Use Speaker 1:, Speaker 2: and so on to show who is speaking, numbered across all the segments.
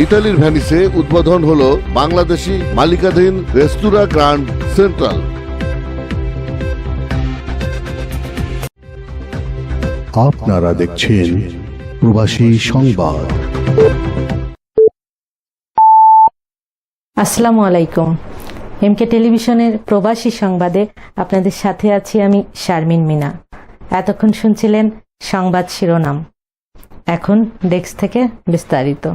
Speaker 1: ইতালির ভ্যানিসে উদ্বোধন হলো বাংলাদেশি মালিকাধীন রেস্তোরাঁ গ্র্যান্ড সেন্ট্রাল।
Speaker 2: আপনারা দেখছেন প্রবাসী সংবাদ।
Speaker 3: আসসালামু আলাইকুম। এমকে টেলিভিশনের প্রবাসী সংবাদে আপনাদের সাথে আছি আমি শারমিন মিনা। এতক্ষণ শুনছিলেন সংবাদ শিরোনাম। এখন ডেস্ক থেকে বিস্তারিত।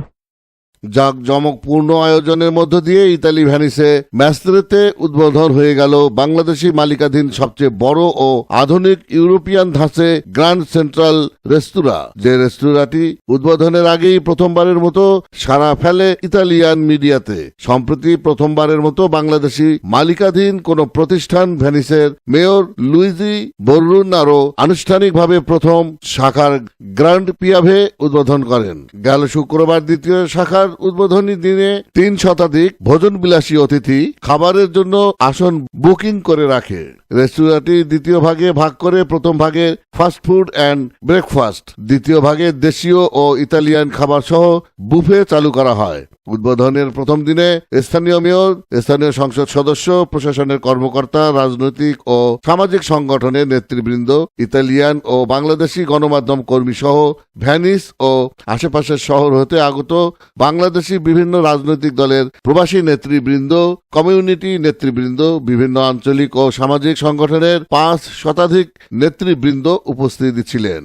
Speaker 1: জাঁকজমকপূর্ণ আয়োজনের মধ্য দিয়ে ইতালি ভ্যানিসে ম্যাস্ত্রেতে উদ্বোধন হয়ে গেল বাংলাদেশি মালিকাধীন সবচেয়ে বড় ও আধুনিক ইউরোপিয়ান ধাঁচে গ্র্যান্ড সেন্ট্রাল রেস্তোরাঁ, যে রেস্তোরাঁটি উদ্বোধনের আগেই প্রথমবারের মতো সারা ফেলে ইতালিয়ান মিডিয়াতে। সম্প্রতি প্রথমবারের মতো বাংলাদেশি মালিকাধীন কোন প্রতিষ্ঠান ভ্যানিসের মেয়র লুইজি বরুন আরও আনুষ্ঠানিকভাবে প্রথম শাখার গ্র্যান্ড পিয়াভে উদ্বোধন করেন। গেল শুক্রবার দ্বিতীয় শাখার উদ্বোধনী দিনে তিন শতাধিক ভোজন বিলাসী অতিথি খাবারের জন্য আসন বুকিং করে রাখে। রেস্তোরাঁটি দ্বিতীয় ভাগে ভাগ করে প্রথম ভাগে ফাস্ট ফুড অ্যান্ড ব্রেকফাস্ট, দ্বিতীয় ভাগে দেশীয় ও ইতালিয়ান খাবার সহ বুফে চালু করা হয়। উদ্বোধনের প্রথম দিনে স্থানীয় মেয়র, স্থানীয় সংসদ সদস্য, প্রশাসনের কর্মকর্তা, রাজনৈতিক ও সামাজিক সংগঠনের নেতৃবৃন্দ, ইতালিয়ান ও বাংলাদেশি গণমাধ্যম কর্মী সহ ভ্যানিস ও আশেপাশের শহর হতে আগত বাংলাদেশি বিভিন্ন রাজনৈতিক দলের প্রবাসী নেতৃবৃন্দ, কমিউনিটি নেতৃবৃন্দ, বিভিন্ন আঞ্চলিক ও সামাজিক সংগঠনের পাঁচ শতাধিক নেতৃবৃন্দ উপস্থিত ছিলেন।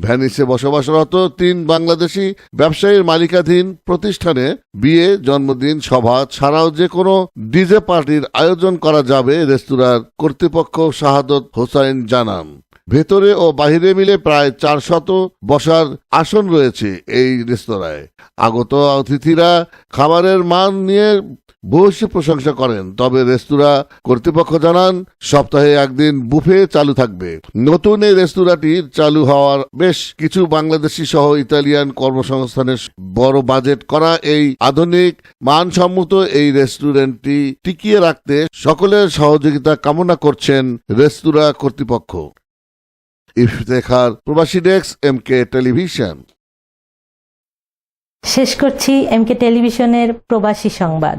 Speaker 1: ভ্যানিসে বসবাসরত তিন বাংলাদেশি ব্যবসায়ীর মালিকাধীন প্রতিষ্ঠানে বিয়ে, জন্মদিন, সভা ছাড়াও যে কোনো ডিজে পার্টির আয়োজন করা যাবে রেস্তোরাঁর কর্তৃপক্ষ শাহাদত হোসাইন জানান। ভেতরে ও বাহিরে মিলে প্রায় চার শত বসার আসন রয়েছে এই রেস্তোরাঁয়। আগত অতিথিরা খাবারের মান নিয়ে ভূয়সী প্রশংসা করেন। তবে রেস্তোরাঁ কর্তৃপক্ষ জানান, সপ্তাহে একদিন বুফে চালু থাকবে। নতুন এই রেস্তোরাঁটি চালু হওয়ার বেশ কিছু বাংলাদেশি সহ ইতালিয়ান কর্মসংস্থানের বড় বাজেট করা এই আধুনিক, মানসম্মত এই রেস্টুরেন্টটি টিকিয়ে রাখতে সকলের সহযোগিতা কামনা করছেন রেস্তোরাঁ কর্তৃপক্ষ। ইফতেখার প্রবাসী ডেস্ক এম কে টেলিভিশন।
Speaker 3: শেষ করছি এমকে টেলিভিশনের প্রবাসী সংবাদ।